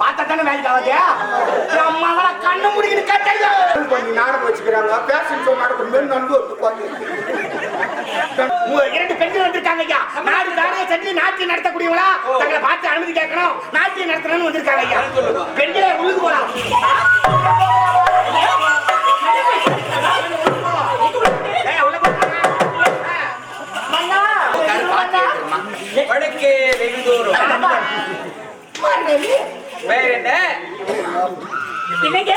தானே வேலைக்கு அம்மாவள கண்ணு முடிக்கிட்டு கட்டறியா கொஞ்சம் நாடகம் வச்சுக்கிறாங்க. ஷோ நாடகம் மாரி நண்டு இரண்டு பெண்கள் வந்திருக்காங்க ஐயா. நாடு தானே சென்று நாட்டியம் நடத்தக்கூடியவங்களா? தங்களை பார்த்து அனுமதி கேட்கணும். நாட்டியம் நடத்தணும்னு வந்திருக்காங்க ஐயா. பெண்களே போலாம். மன்னா. வடக்கே வெகு தூரம் பெயர் என்ன இணைங்க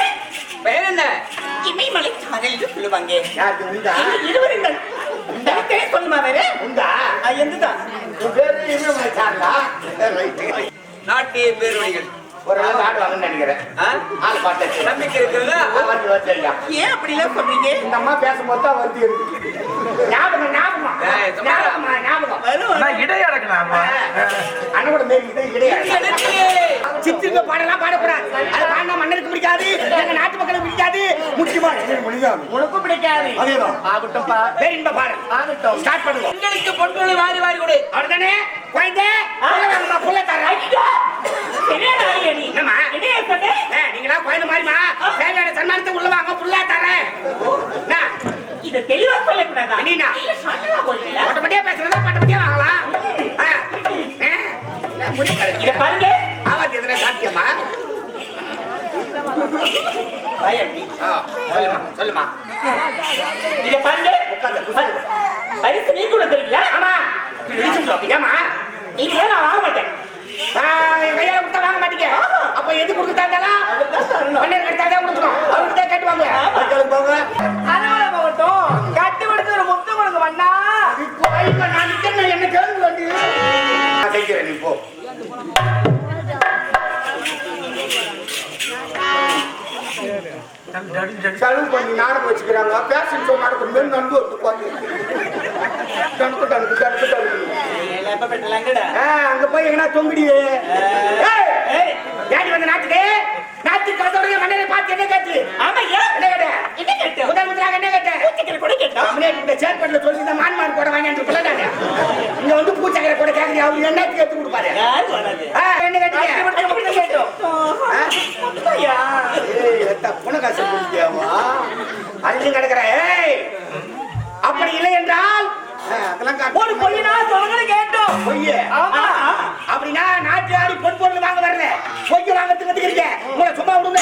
பெயர் என்ன இமயமலை சாரல் என்று சொல்லுவாங்க யாருக்கு உண்டா? இருவருங்கள். சொல்லுமா வேறு? உண்டா? எந்துதான் பேரு. நாட்டிய பேரொழிகள். ஒரு நாள் ஆடுவாங்கன்னு நினைக்கிறேன்? ஆள் பார்த்தாச்சு நம்பிக்கை இருக்கிறதா ஏன் அப்படிலாம் சொல்றீங்க? இந்த அம்மா பேசும்போது தான் வருத்தி இருக்கு. ஞாபகம் ஞாபகம் சித்திர பாடலாம் பாடக்கூடாது. அது பாடினா மன்னருக்கு பிடிக்காது எங்க நாட்டு மக்களுக்கு பிடிக்காது. முக்கியமா பிடிக்காது உனக்கும் பிடிக்காது. அதேதான். ஆகட்டும்பா பேரின்ப பாடல். ஆகட்டும். ஸ்டார்ட் பண்ணுவோம். பெண்களுக்கு பொன்களை வாரி வாரி கொடு. அவர்தானே? குழந்தை? புள்ள தரேன் நீங்களா குழந்தை மாதிரிமா தேவையான சன்மானத்தை உள்ள வாங்க புள்ள தரேன்? இத தெளிவா சொல்லக்கூடாதா? போறீங்க பட்டப்பட்டியா பேசுறதா? பட்டப்பட்டியா வாங்கலாம் இத? பாருங்க. ஆவாத்தி எதுனா சாத்தியமா? சொல்லுமா இத பாருங்க. பரிசு நீ கொடுக்குறீங்களா ஆமா. ஏமா நீங்க நான் வாங்க மாட்டேன். நான் என் கையால கொடுத்தா வாங்க மாட்டீங்க. அப்ப எது கொடுத்தா இருந்தாலும் மன்னர் கட்டாதான் கொடுக்கணும். அவருக்கு தான் கேட்டுவாங்க மக்களுக்கு போங்க. அதனால கட்டி கொடுத்து ஒரு முத்து கொடுங்க வண்ணா இப்போ நான் நிக்கிறேன் என்ன கேள்வி வந்து நான் நீ போ செலவு பண்ணி நாடகம் வச்சுக்கிறாங்க பேஷன் ஷோ நண்டு வந்து உட்காந்து டனுக்கு டனுக்கு டனுக்கு டனுக்கு அங்க போய் எங்கனா தொங்குடியே ஏடி நாட்டுக்கு நாட்டுக்கு வந்தவங்க மன்னரை பார்த்து என்ன கேட்டு? ஆமா ஏன் என்ன கேட்ட? என்ன கேட்டோம் முதல் முதலாக என்ன கேட்ட? பூச்சிக்கிற கூட அவனே இந்த சேர்பட்டில் சொல்லி இந்த மான்மார் கூட வாங்கி என்று நானு இங்க வந்து பூச்சக்கரை கூட கேட்குறீங்க அவரு என்னத்துக்கு எடுத்து கொடுப்பாரு? என்ன கேட்டீங்க? புனகாசு? அழிஞ்சு கிடக்குற, ஏய். அப்படி இல்லை என்றால் காட்டு. ஒரு பொய்னா சொல்லுங்க கேட்டோம் பொய்யு. ஆமா அப்படின்னா நாட்டு ஆடி பொன் பொருள் வாங்க வரல பொய்ய வாங்கறதுக்கு வந்துக்கிறீங்க உங்களை சும்மா விடுங்க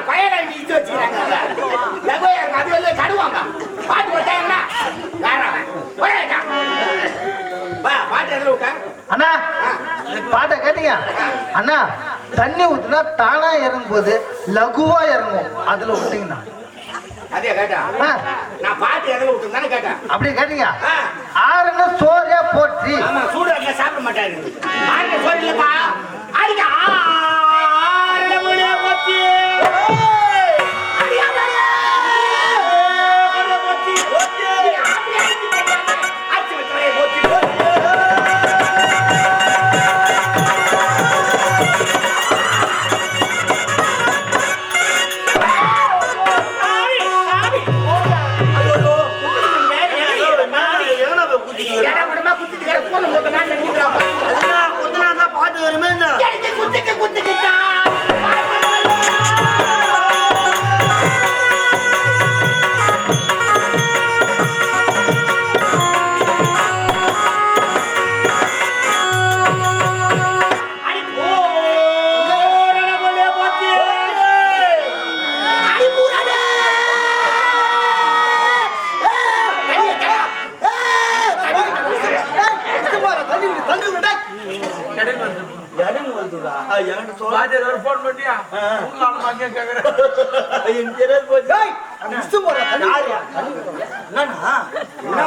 இங்க இழுத்து இறங்கும், அது வந்து கடுவாங்க. பாட்டு போட்டாங்கன்னா, பாட்டு எதுல விட்ட? அண்ணா பாட்டை கேட்டீங்க அண்ணா தண்ணி ஊத்துனா தானா இறங்கும் போது லகுவா இறங்கும் அதுல விட்டீங்கண்ணா அதே கேட்டா. ஆ. நான் பாட்டு எதுல விட்டுன்னு தானே கேட்டேன். அப்படி கேட்டீங்க ஆ. ஆறுன சோறியா போற்றி ஆமா, சூடு சாப்பிட மாட்டாரு. ஆறுன சோறு இல்லப்பா.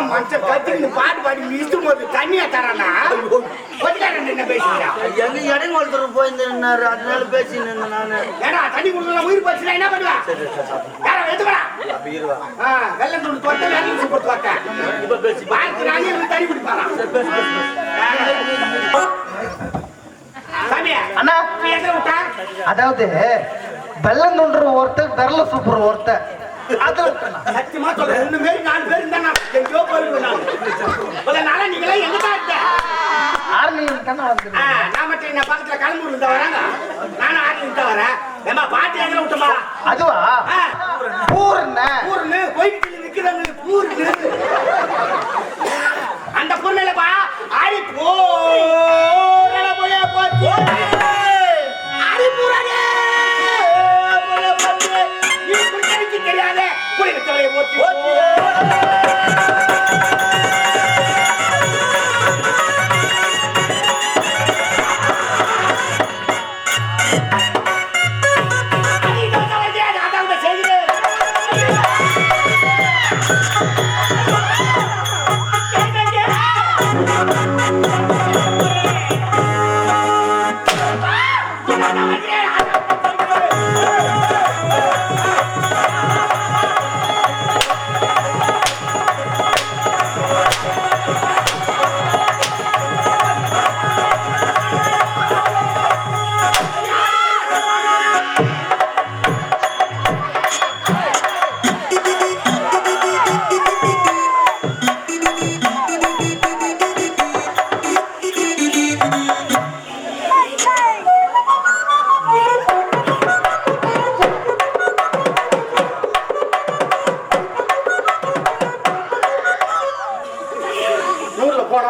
மனுஷன் கத்திக்கிட்டு பாட்டு பாடி இஷ்டம் போது தண்ணியா தரானா என்ன பேசுறா? எங்க இடையில ஒருத்தர் போயிருந்தாரு அதனால பேசின்னு இருந்தேன் நானு. ஏடா தண்ணி குடிக்கலாம் உயிர் போச்சுன்னா என்ன பண்ணுவா? யார எடுத்துக்கடா வெள்ளம் துண்டு தோட்ட வேலையும் சூப்பர் தோட்ட இப்ப பேசி பாய்க்கு நானே இருந்து தண்ணி குடிப்பாரா சாமியா அண்ணா. நீ எங்க விட்டா? அதாவது வெள்ளம் தோன்ற ஒருத்தர் விரல சூப்பர் ஒருத்தர். சத்தியமா ரெண்டு பேர் நாலு பேர் இருந்தா நான் எங்கேயோ போயிருவேன் நான். நாளா நீங்களே எங்க தான் இருந்த நான் மட்டும் என்ன பக்கத்துல கலம்பூர் இருந்தா வராங்க? நானும் ஆட்டில் இருந்தா வரேன். ஏமா பாட்டு எங்க விட்டமா? அதுவா? ஆ, பூர்ண பூர்னு கோயிலுக்கு நிக்கிறவங்களுக்கு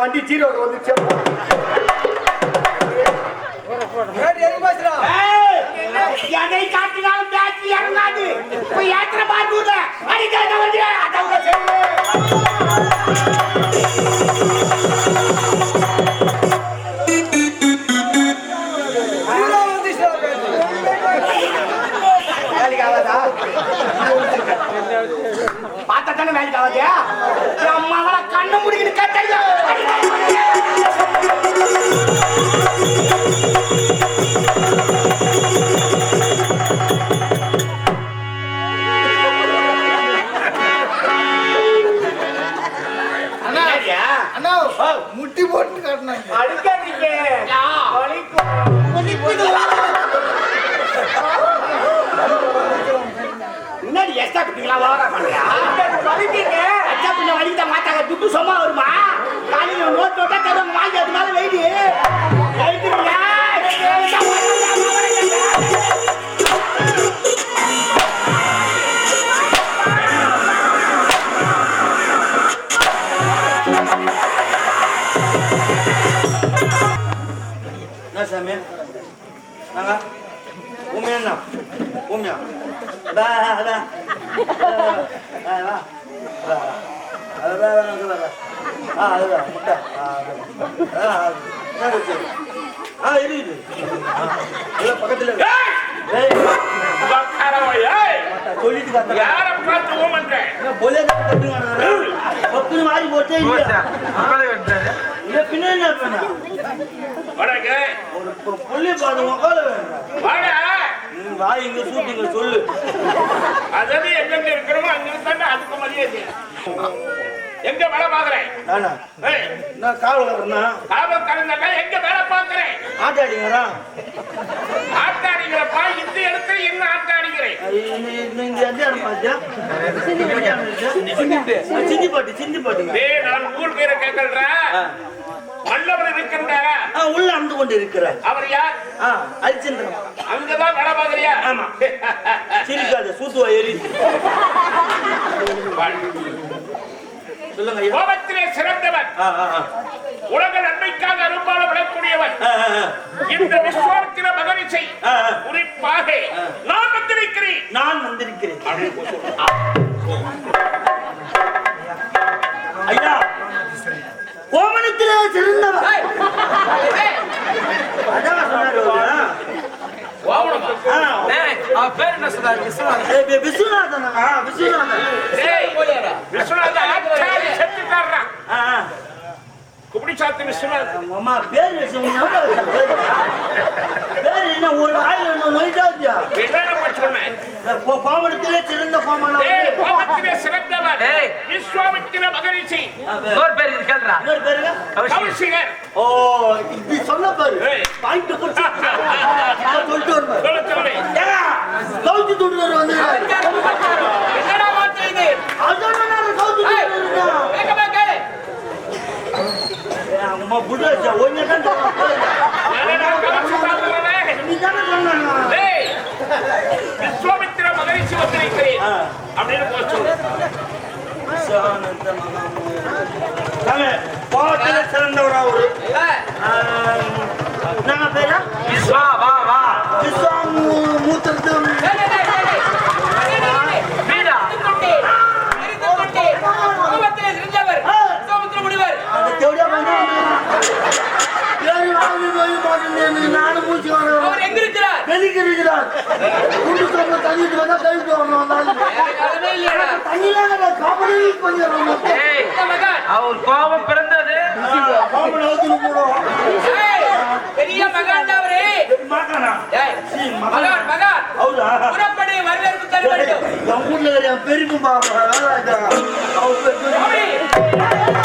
வண்டி ஜீரோல வந்து சேர்ப்போம் எதை காட்டினாலும் பேச்சு இறங்காது. போய் ஏத்திர பாட்டு அடிக்காத வந்து பார்த்தா தானே வேலைக்கு ஆகாது? என் மகளை கண்ணு என்னடியா? அண்ணா முட்டி போட்டு காட்டினாங்க. அடிக்காதீங்க. முன்னாடி எக்ஸ்ட்ரா குட்டிங்களா ஓவரா பண்றியா வலிக்கீங்க அச்சா பின்ன வலிக்கிட்ட மாட்டாங்க. துட்டு சும்மா வருமா? காலையில நோட் நோட்டா தருவாங்க வாங்கி அது மேல வா வா. வா வா அது வா. வா அங்க வா வா. ஆ முட்டை. அது ஆ அது. என்ன இருக்கு? ஆ எல்லாம் பக்கத்துல சொல்லிட்டு யார பார்த்து ஓமன்ற பொலியா கட்டுங்க பக்குன்னு மாறி போட்டே இல்லையா? இல்ல பின்ன என்ன பண்ண? வடங்க ஒரு பொ- புள்ளிய பார்த்து உக்கால வேண்டாம் நீ வாய் இங்க சூட்டிங்க சொல்லு. அதாவது எங்கெங்க இருக்கிறோமோ அங்க தானே அதுக்கு மரியாதை. எங்க வேலை பாக்குறேன் நானா? ஏய், நான் காவல் வரேன்னா காவல் கலந்தாக்கா எங்க வேலை பாக்குறேன் ஆட்டாடிங்கிறா? ஆட்டாடிங்கிறப்பா இந்த இடத்துல என்ன ஆட்டாடிக்கிறேன் நீங்க எந்த இடம் பார்த்தியா? சிந்தி பாட்டு சிந்தி பாட்டுங்க டேய் நான் ஊர் பேரை கேட்கறா மல்லவர் இருக்கின்றாரா? உள்ள அந்து கொண்டு இருக்கிறார் அவர் யார்? ஆ ஹரிச்சந்திரன் அங்கதான் வேலை பாக்குறியா ஆமா. சிரிக்காத சூத்துவா ஏறி. சொல்லுங்க கோபத்திலே ஆ. உலக நன்மைக்காக அரும்பாலும் ஆ. இந்த விஸ்வாமித்திர மகரிஷை. குறிப்பாக நான் வந்திருக்கிறேன். நான் வந்திருக்கிறேன். ஐயா சிறந்தவர் வி- விஸ்வநாதன். விஸ்வநாதன் விஸ்வநாதன். ஆச்சாரி செத்து சாத்து விஸ்வநாத் அம்மா பேர் பேரு? என்ன? ஒரு ஆயில் ஒன்று நோய்ட்டாச்சியா என்னப்பா சொன்னேன் கோமடத்திலே சிறந்த கோமடம் ஏய், கோபத்திலே சிறந்தவர். விஸ்வாமித்திர மகரிஷி. இன்னொரு பேர் இது கேள்றா இன்னொரு பேருங்க? கௌசிகர். ஓ இப்படி சொன்ன பாரு. பாயிண்ட் கொடுத்து. நான் சொல்லிட்டு வருவேன். சொல்ல ஏங்க, வந்து. என்னடா இது? நான் ஏய், துண்டுவர் வேகமா கேளு அம்மா புடுவாச்சா ஒன்னு தான் என்னடா கவனிச்சு சாப்பிடுறவன்? நீ தானே சொன்னாங்க ஏய், விஸ்வாமித்திர மகரிஷி வந்திருக்கிறேன் ஆ. அப்படின்னு போக சொல்லு கோவத்தில் சிறந்தவரா அவரு நாங்க பேரா வா வா வா விஸ்வாமு மூத்திரத்து டேய், டேய், டேய், டேய். டேய், டேய், டேய். வீடா கொண்டே, எரிந்து கொண்டே, கோபத்திலே சிறந்தவர், சமுத்திர முனிவர். அந்த தேவடியா வந்து போட்டு நானும் மூச்சு வரேன் அவர் எங்க இருக்கிறார்? வெளிக்கு இருக்கிறார் குண்டு சொன்ன தண்ணிட்டு வந்தா கழித்து வரணும் தண்ணிலாம் காப்படி மகன். அவர் கோபம் பிறந்தது. காப்படி ஊற்றி போடுவோம். பெரிய மகான் அவரு. ஏய், மகான் மகான். அவரா? புறப்படி வரவேற்பு தர வேண்டும் என் இருக்கிற என் பாப்பா அவர்.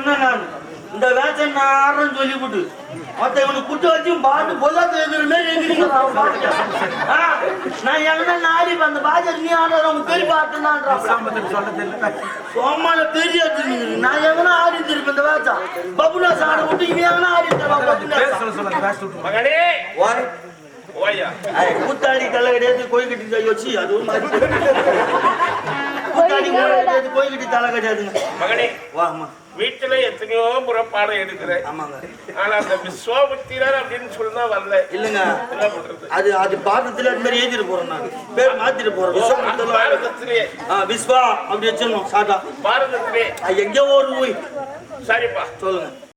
சொன்னேன் நான். இந்த வேச்சை நான் ஆடுறேன்னு சொல்லிவிட்டு. மத்த இவனை குட்டு வச்சு பாட்டு பொல்லாத எதிர மாதிரி எங்கிறீங்க நான் எங்கன்னா நாடி அந்த பாஜர் நீ ஆடுற அவங்க பெரிய பாட்டுனான்றான் சோமான பெரிய நான் எங்கன்னா ஆடி திருப்பி இந்த வேச்சா பபுனாஸ் ஆட விட்டு இவன் எங்கன்னா ஆடி தருவான் மகனே! வாய் ஓயா கூத்தாடி தலை கிடையாது கோயில் கட்டி வச்சு அதுவும் மாதிரி கூத்தாடி மூளை கிடையாது கோயில் கட்டி தலை கிடையாதுங்க மகனே வாமா வீட்டுல எத்தனையோ முறைப்பாடம் எடுக்கிறேன். ஆமாங்க. ஆனா அந்த அப்படின்னு சொன்னா வரல. இல்லைங்க. என்ன பண்றது? அது அது பாதத்துல அது மாதிரி எழுதிட்டு போறோம் நான் பேர் மாத்திட்டு போறோம். ஓ, விஸ்வா அந்த பாரதத்திலே. ஆ, விஸ்வா அப்படி வச்சிடணும். சாதா பாரதத்திலே. எங்கேயோ ஒரு ஊய். சரிப்பா. சொல்லுங்க.